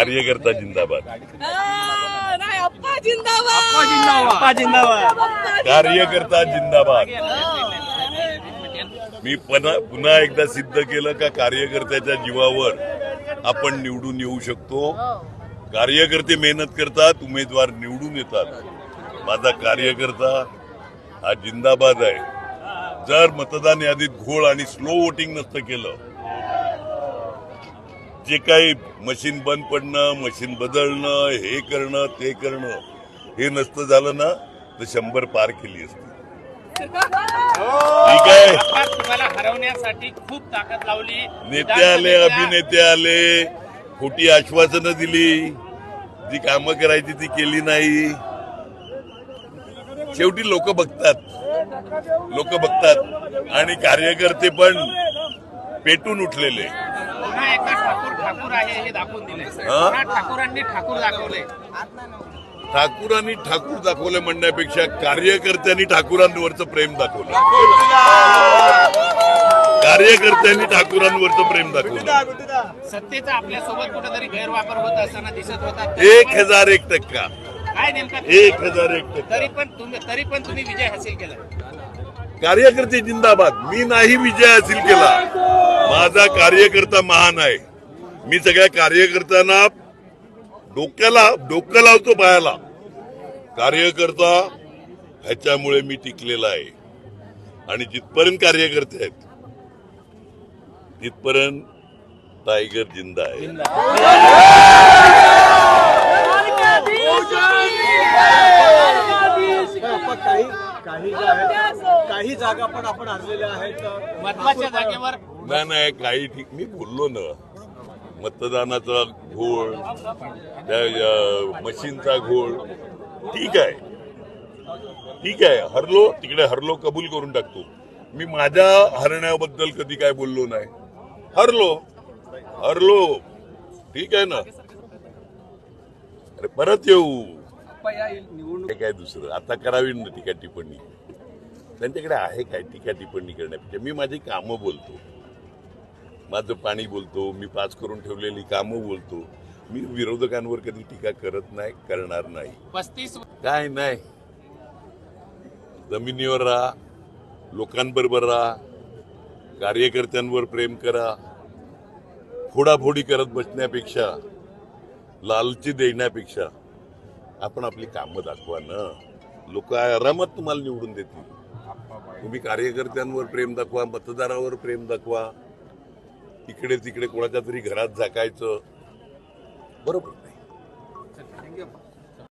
कार्यकर्ता जिंदाबाद आ, नाही अप्पा जिंदाबाद अप्पा जिंदाबाद अप्पा कार्यकर्ता जिंदाबाद मी पुन्हा पुन्हा एकदा सिद्ध केलं का कार्यकर्त्याच्या जीवावर आपण निवडून येऊ शकतो. कार्यकर्ते मेहनत करतात उमेदवार निवडून येतात. माझा कार्यकर्ता हा जिंदाबाद आहे. जर मतदान यादीत घोळ आणि स्लो वोटिंग नसतं केलं जे काही मशीन बंद पडणं मशीन बदलणं हे करणं ते करणं हे नसतं झालं ना तर शंभर पार केली असती. ठीक आहे. तुम्हाला हरवण्यासाठी खूप ताकद लावली. नेते आले अभिनेते आले खोटी आश्वासनं दिली. जी कामं करायची ती केली नाही. शेवटी लोक बघतात. लोक बघतात. आणि कार्यकर्ते पण पेटून उठलेले. पुन्हा एका ठाकूर ठाकूर आहे हे दाखवून दिले हा? पुन्हा ठाकूरांनी ठाकूर दाखवले ठाकूरांनी ठाकूर दाखवलं म्हणण्यापेक्षा कार्यकर्त्यांनी ठाकूरांवरचं प्रेम दाखवलं. कार्यकर्त्यांनी ठाकूरांवरचं प्रेम दाखवलं. सत्तेचा आपल्यासोबत कुठेतरी गैरवापर होत असताना दिसत होता. एक हजार एक टक्का. काय नेमकं? एक हजार एक टक्का. तरी पण तुम्ही तरी पण तुम्ही विजय हासिल केला. कार्यकर्ते जिंदाबाद. मी नाही विजय हासिल केला. माझा कार्यकर्ता महान आहे. मी सगळ्या कार्यकर्त्यांना डोक्याला डोकं लावतो पायाला. कार्यकर्ता ह्याच्यामुळे मी टिकलेला आहे. आणि जिथपर्यंत कार्यकर्ते आहेत तिथपर्यंत टायगर जिंदा आहे. काही जागा पण आपण हरलेल्या आहेत. महत्त्वाच्या जागेवर नाही नाही काही ठीक. मी बोललो ना. मतदानाचा घोळ त्या मशीनचा घोळ. ठीक आहे. ठीक आहे. हरलो तिकडे हरलो कबूल करून टाकतो. मी माझ्या हरण्याबद्दल कधी काय बोललो नाही. हरलो. हरलो. ठीक आहे ना? अरे परत येऊ. काय दुसरं? आता करावी ना टीका टिप्पणी. त्यांच्याकडे आहे काय टीका टिप्पणी करण्यापेक्षा? मी माझी कामं बोलतो. माझं पाणी बोलतो मी पास करून ठेवलेली कामं बोलतो. मी विरोधकांवर कधी टीका करत नाही करणार नाही. पस्तीस काय नाही. जमिनीवर राहा लोकांबरोबर राहा कार्यकर्त्यांवर प्रेम करा. फोडाफोडी करत बसण्यापेक्षा लालची देण्यापेक्षा आपण आपली कामं दाखवा ना. लोक आरामात तुम्हाला निवडून देतील. तुम्ही कार्यकर्त्यांवर प्रेम दाखवा मतदारावर प्रेम दाखवा. इकडे तिकडे कोणाच्या तरी घरात झाकायचं बरोबर नाही.